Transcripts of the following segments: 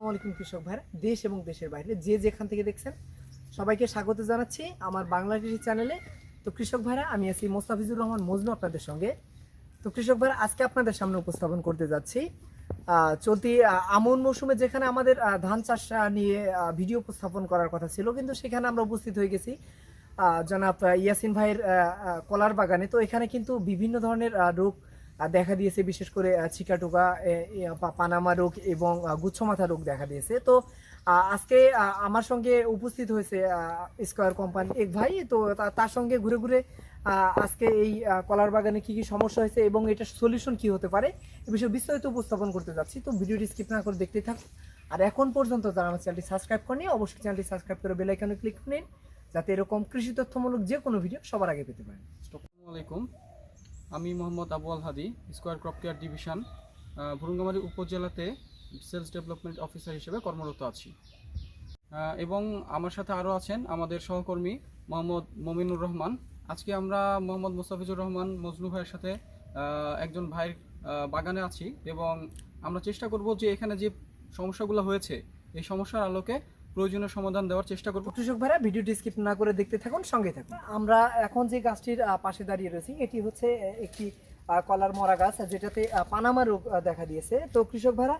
আসসালামাইকুম কৃষক ভাইরা। দেশ এবং দেশের বাইরে যে যেখান থেকে দেখছেন, সবাইকে স্বাগত জানাচ্ছি আমার বাংলা কৃষি চ্যানেলে। তো কৃষক ভাইরা, আমি আছি মোস্তাফিজুর রহমান মজনু আপনাদের সঙ্গে। তো কৃষক ভাইরা, আজকে আপনাদের সামনে উপস্থাপন করতে যাচ্ছি। চলতি আমন মৌসুমে যেখানে আমাদের ধান চাষ নিয়ে ভিডিও উপস্থাপন করার কথা ছিল, কিন্তু সেখানে আমরা উপস্থিত হয়ে গেছি জনাব ইয়াসিন ভাইয়ের কলার বাগানে। তো এখানে কিন্তু বিভিন্ন ধরনের রোগ দেখা দিয়েছে বিশেষ করে ছিকাটোকা পানামা রোগ এবং গুচ্ছমাথা রোগ দেখা দিয়েছে। তো আজকে আমার সঙ্গে উপস্থিত হয়েছে স্কোয়ার কোম্পানি এক ভাই। তো তার সঙ্গে ঘুরে ঘুরে আজকে এই কলার বাগানে কি কি সমস্যা হয়েছে এবং এটার সলিউশন কি হতে পারে এ বিষয়ে বিস্তারিত উপস্থাপন করতে যাচ্ছি। তো ভিডিওটি স্কিপ না করে দেখতে থাকুন। আর এখন পর্যন্ত যারা আমার চ্যানেলটি সাবস্ক্রাইব করেনি অবশ্যই চ্যানেলটি সাবস্ক্রাইব করে বেল আইকনে ক্লিক নিন, যাতে এরকম কৃষি তথ্যমূলক যে কোনো ভিডিও সবার আগে পেতে পারেন। আসসালামু আলাইকুম। আমি Mohammad Abu Al Hadi, Square Crop Care division Bhurungamari উপজেলাতে sales development officer হিসেবে কর্মরত আছি। এবং আমার সাথে আরও আছেন আমাদের সহকর্মী মোহাম্মদ মমিনুর রহমান। আজকে আমরা মোহাম্মদ মুস্তাফিজুর রহমান মজনু ভাইয়ের সাথে একজন ভাইয়ের বাগানে আছি এবং আমরা চেষ্টা করব যে এখানে যে সমস্যাগুলো হয়েছে, এই সমস্যার আলোকে প্রয়োজনীয় সমাধান দেওয়ার চেষ্টা করব। কৃষক ভাইরা ভিডিওটি স্কিপ না করে দেখতে থাকুন, সঙ্গে থাকুন। আমরা এখন যে গাছটির পাশে দাঁড়িয়ে রয়েছি, এটি হচ্ছে একটি কলার মরা গাছ যেটাতে পানামা রোগ দেখা দিয়েছে। তো কৃষক ভাইরা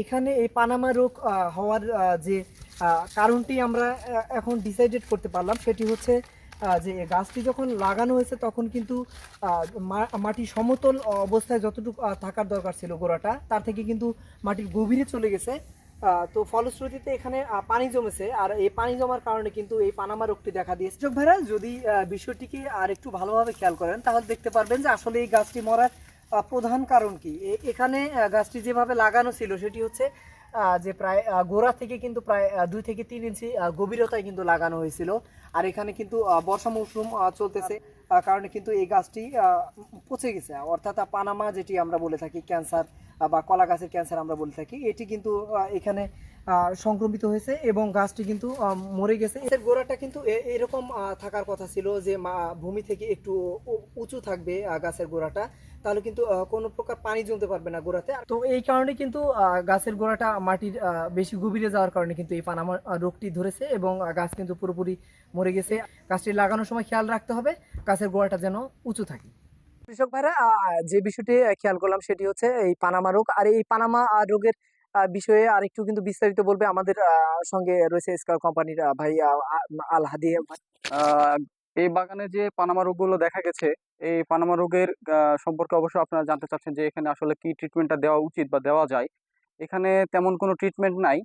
এখানে এই পানামা রোগ হওয়ার যে কারণটি আমরা এখন ডিসাইডেড করতে পারলাম, সেটি হচ্ছে যে গাছটি যখন লাগানো হয়েছে, তখন কিন্তু মাটি সমতল অবস্থায় যতটুকু থাকার দরকার ছিল গোড়াটা, তার থেকে কিন্তু মাটির গভীরে চলে গেছে। তো ফলশ্রুতিতে এখানে পানি জমেছে। আর এই পানি জমার কারণে কিন্তু এই পানামা রোগটি দেখা দিয়েছে। চোখ ভাইরা, যদি বিষয়টিকে আর একটু ভালোভাবে খেয়াল করেন, তাহলে দেখতে পারবেন যে আসলে এই গাছটি মরার প্রধান কারণ কি। এখানে গাছটি যেভাবে লাগানো ছিল, সেটি হচ্ছে যে প্রায় গোড়া থেকে কিন্তু প্রায় দুই থেকে তিন ইঞ্চি গভীরতায় কিন্তু লাগানো হয়েছিল। আর এখানে কিন্তু বর্ষা মৌসুম চলতেছে। কারণে কিন্তু এই গাছটি পচে গেছে। অর্থাৎ পানামা যেটি আমরা বলে থাকি, ক্যান্সার বা কলা গাছের ক্যান্সার আমরা বলে থাকি, এটি কিন্তু এখানে সংক্রমিত হয়েছে এবং গাছটি কিন্তু মরে গেছে। এর গোড়াটা কিন্তু এরকম থাকার কথা ছিল যে ভূমি থেকে একটু উঁচু থাকবে গাছের গোড়াটা। তাহলে কিন্তু কোনো প্রকার পানি জমতে পারবে না গোড়াতে। তো এই কারণে কিন্তু গাছের গোড়াটা মাটির বেশি গভীরে যাওয়ার কারণে কিন্তু এই পানামা রোগটি ধরেছে এবং গাছ কিন্তু পুরোপুরি মরে গেছে। গাছটি লাগানোর সময় খেয়াল রাখতে হবে। গাছের গোড়াটা যেন উঁচু থাকে। কৃষক ভাইরা যে বিষয়টি খেয়াল করলাম সেটি হচ্ছে এই পানামা রোগ। আর এই পানামা রোগের বিষয়ে আর একটু কিন্তু বিস্তারিত বলবে আমাদের সঙ্গে রয়েছে স্কয়ার কোম্পানির ভাই আল হাদি এই বাগানে যে পানামা রোগগুলো দেখা গেছে এই পানামা রোগের আহ, সম্পর্কে অবশ্য আপনারা জানতে চাচ্ছেন যে এখানে আসলে কি ট্রিটমেন্টটা দেওয়া উচিত বা দেওয়া যায়। এখানে তেমন কোনো ট্রিটমেন্ট নাই।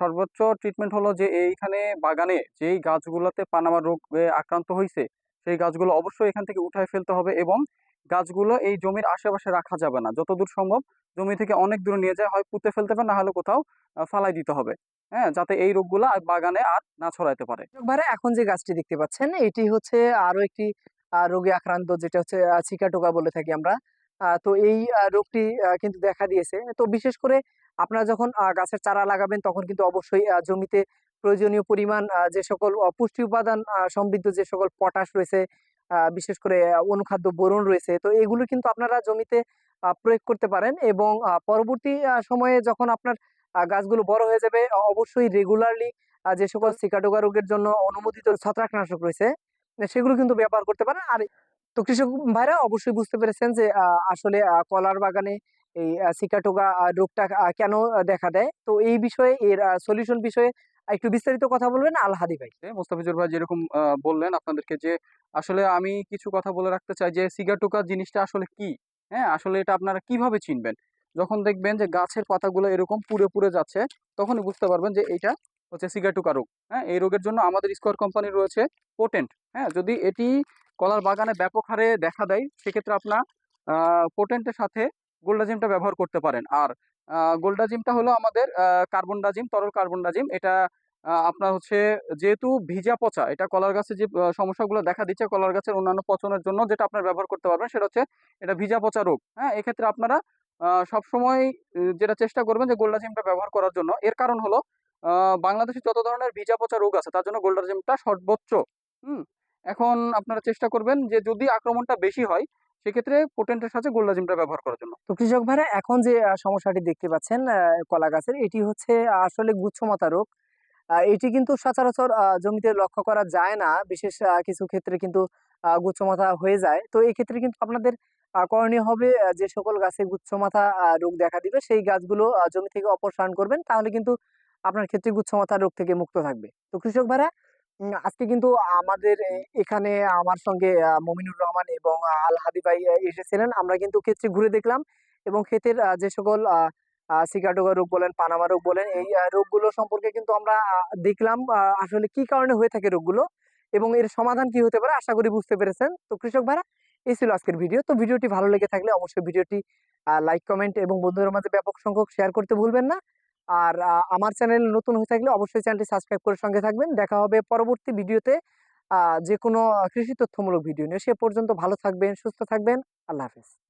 সর্বোচ্চ ট্রিটমেন্ট হলো যে এইখানে বাগানে যেই গাছগুলোতে পানামা রোগ আক্রান্ত হয়েছে সেই গাছগুলো অবশ্যই এখান থেকে উঠায় ফেলতে হবে এবং গাছগুলো এই জমির আশেপাশে রাখা যাবে না। যতদূর সম্ভব জমি থেকে অনেক দূরে নিয়ে যায়, হয় পুঁতে ফেলতে হবে না হলে কোথাও ফালাই দিতে হবে। হ্যাঁ যাতে এই রোগগুলো আর বাগানে আর না ছড়াইতে পারে। একবারে এখন যে গাছটি দেখতে পাচ্ছেন, এটি হচ্ছে আরও একটি রোগে আক্রান্ত, যেটা হচ্ছে চিকাটোকা বলে থাকি আমরা। তো এই রোগটি কিন্তু দেখা দিয়েছে। তো বিশেষ করে আপনারা যখন গাছের চারা লাগাবেন, তখন কিন্তু অবশ্যই জমিতে প্রয়োজনীয় পরিমাণ যে সকল পুষ্টি উপাদান সমৃদ্ধ যে সকল পটাশ রয়েছে বিশেষ করে অনুখাদ্য বোরন রয়েছে, তো এগুলো কিন্তু আপনারা জমিতে প্রয়োগ করতে পারেন এবং পরবর্তী সময়ে যখন আপনার গাছগুলো বড় হয়ে যাবে অবশ্যই রেগুলারলি যে সকল সিকাটোগা রোগের জন্য অনুমোদিত ছত্রাকনাশক রয়েছে, সেগুলো কিন্তু ব্যবহার করতে পারেন। আর তো কৃষক ভাইরা অবশ্যই বুঝতে পেরেছেন যে আসলে কলার বাগানে এই সিকাটোগা রোগটা কেন দেখা দেয়? তো এই বিষয়ে, এর সলিউশন বিষয়ে একটু বিস্তারিত কথা বলবেন আল হাদি ভাই। মোস্তাফিজুর ভাই যেরকম বললেন আপনাদেরকে যে, আসলে আমি কিছু কথা বলে রাখতে চাই যে সিগাটোকা জিনিসটা আসলে কি? হ্যাঁ আসলে এটা আপনারা কীভাবে চিনবেন? যখন দেখবেন যে, গাছের পাতাগুলো এরকম পুড়ে পুড়ে যাচ্ছে, তখনই বুঝতে পারবেন যে এটা হচ্ছে সিগাটুকা রোগ। হ্যাঁ এই রোগের জন্য আমাদের স্কোয়ার কোম্পানির রয়েছে পোটেন্ট হ্যাঁ যদি এটি কলার বাগানে ব্যাপক হারে দেখা দেয়, সেক্ষেত্রে আপনার পোটেন্টের সাথে গোল্ডাজিমটা ব্যবহার করতে পারেন। আর গোল্ডাজিমটা হলো আমাদের কার্বন ডাজিম তরল কার্বন ডাজিম এটা আপনার হচ্ছে যেহেতু ভিজা পচা, এটা কলার গাছে যে সমস্যাগুলো দেখা দিচ্ছে, কলার গাছের অন্যান্য পচনের জন্য যেটা আপনার ব্যবহার করতে পারবেন, সেটা হচ্ছে এটা ভিজা পচা রোগ। হ্যাঁ এক্ষেত্রে আপনারা সবসময় যেটা চেষ্টা করবেন যে গোল্ডাজিমটা ব্যবহার করার জন্য। এর কারণ হলো বাংলাদেশে যত ধরনের ভিজা পচা রোগ আছে, তার জন্য গোল্ডাজিমটা সর্বোচ্চ। হুম এখন আপনারা চেষ্টা করবেন যে যদি আক্রমণটা বেশি হয়, সেক্ষেত্রে পোটেন্টের সাথে গোল্ডাজিমটা ব্যবহার করার জন্য। তো কৃষক ভাইরা, এখন যে সমস্যাটি দেখতে পাচ্ছেন কলা গাছের, এটি হচ্ছে আসলে গুচ্ছমাতা রোগ। এটি কিন্তু সচরাচর জমিতে লক্ষ্য করা যায় না। বিশেষ কিছু ক্ষেত্রে কিন্তু গুচ্ছমাথা হয়ে যায়। তো এই ক্ষেত্রে কিন্তু আপনাদের করণীয় হবে যে সকল গাছে গুচ্ছমাথা রোগ দেখা দিবে, সেই গাছগুলো জমি থেকে অপসারণ করবেন। তাহলে কিন্তু আপনার ক্ষেত্রে গুচ্ছমাথা রোগ থেকে মুক্ত থাকবে। তো কৃষক ভাইরা আজকে কিন্তু আমাদের এখানে আমার সঙ্গে মমিনুর রহমান এবং আল হাদি ভাই এসেছিলেন। আমরা কিন্তু ক্ষেত্রে ঘুরে দেখলাম এবং ক্ষেতের যে সকল সিকাটোগা রোগ বলেন, পানামা রোগ বলেন, এই রোগগুলো সম্পর্কে কিন্তু আমরা দেখলাম আসলে কি কারণে হয়ে থাকে রোগগুলো এবং এর সমাধান কি হতে পারে, আশা করি বুঝতে পেরেছেন। তো কৃষক ভাইরা, এই ছিল আজকের ভিডিও। তো ভিডিওটি ভালো লেগে থাকলে অবশ্যই ভিডিওটি লাইক, কমেন্ট এবং বন্ধুদের মাঝে ব্যাপক সংখ্যক শেয়ার করতে ভুলবেন না। আর আমার চ্যানেল নতুন হয়ে থাকলে অবশ্যই চ্যানেলটি সাবস্ক্রাইব করে সঙ্গে থাকবেন। দেখা হবে পরবর্তী ভিডিওতে যে কোনো কৃষি তথ্যমূলক ভিডিও নিয়ে। সে পর্যন্ত ভালো থাকবেন, সুস্থ থাকবেন। আল্লাহ হাফেজ।